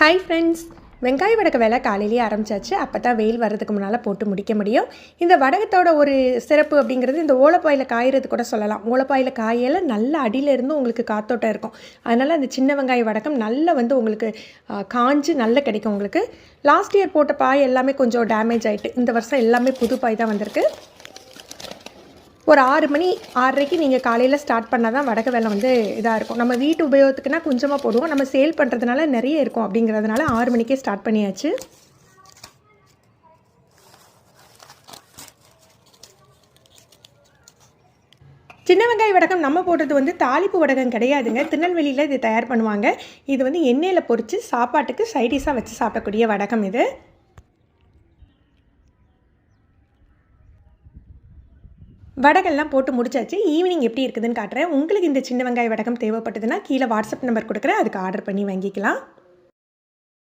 Hi friends வெங்காய வடக வேலை காலையிலேயே ஆரம்பிச்சாச்சு. அப்போ தான் வெயில் வர்றதுக்கு முன்னால் போட்டு முடிக்க முடியும். இந்த வடகத்தோட ஒரு சிறப்பு அப்படிங்கிறது இந்த ஓலப்பாயில் காயறது கூட சொல்லலாம். ஓலப்பாயில் காயில் நல்ல அடியிலேருந்து உங்களுக்கு காத்தோட்டம் இருக்கும். அதனால் அந்த சின்ன வெங்காய வடகம் நல்லா வந்து உங்களுக்கு காஞ்சு நல்ல கிடைக்கும் உங்களுக்கு. லாஸ்ட் இயர் போட்ட பாய் எல்லாமே கொஞ்சம் டேமேஜ் ஆகிட்டு இந்த வருஷம் எல்லாமே புது பாய் தான் வந்திருக்கு. ஒரு ஆறு மணி ஆறரைக்கு நீங்கள் காலையில் ஸ்டார்ட் பண்ணால் தான் வடக வெள்ளம் வந்து இதாக இருக்கும். நம்ம வீட்டு உபயோகத்துக்குனா கொஞ்சமாக போடுவோம். நம்ம சேல் பண்ணுறதுனால நிறைய இருக்கும் அப்படிங்கிறதுனால ஆறு மணிக்கே ஸ்டார்ட் பண்ணியாச்சு. சின்ன வெங்காய வடகம் நம்ம போடுறது வந்து தாளிப்பு வடகம் கிடையாதுங்க. திருநெல்வேலியில் இது தயார் பண்ணுவாங்க. இது வந்து எண்ணெயில் பொறிச்சு சாப்பாட்டுக்கு சைடிஷாக வச்சு சாப்பிடக்கூடிய வடகம் இது. வடகெல்லாம் போட்டு முடிச்சாச்சு. ஈவினிங் எப்படி இருக்குதுன்னு காட்டுறேன். உங்களுக்கு இந்த சின்ன வெங்காய வடகம் தேவைப்பட்டதுன்னா கீழே வாட்ஸ்அப் நம்பர் கொடுக்குறேன். அதுக்கு ஆர்டர் பண்ணி வாங்கிக்கலாம்.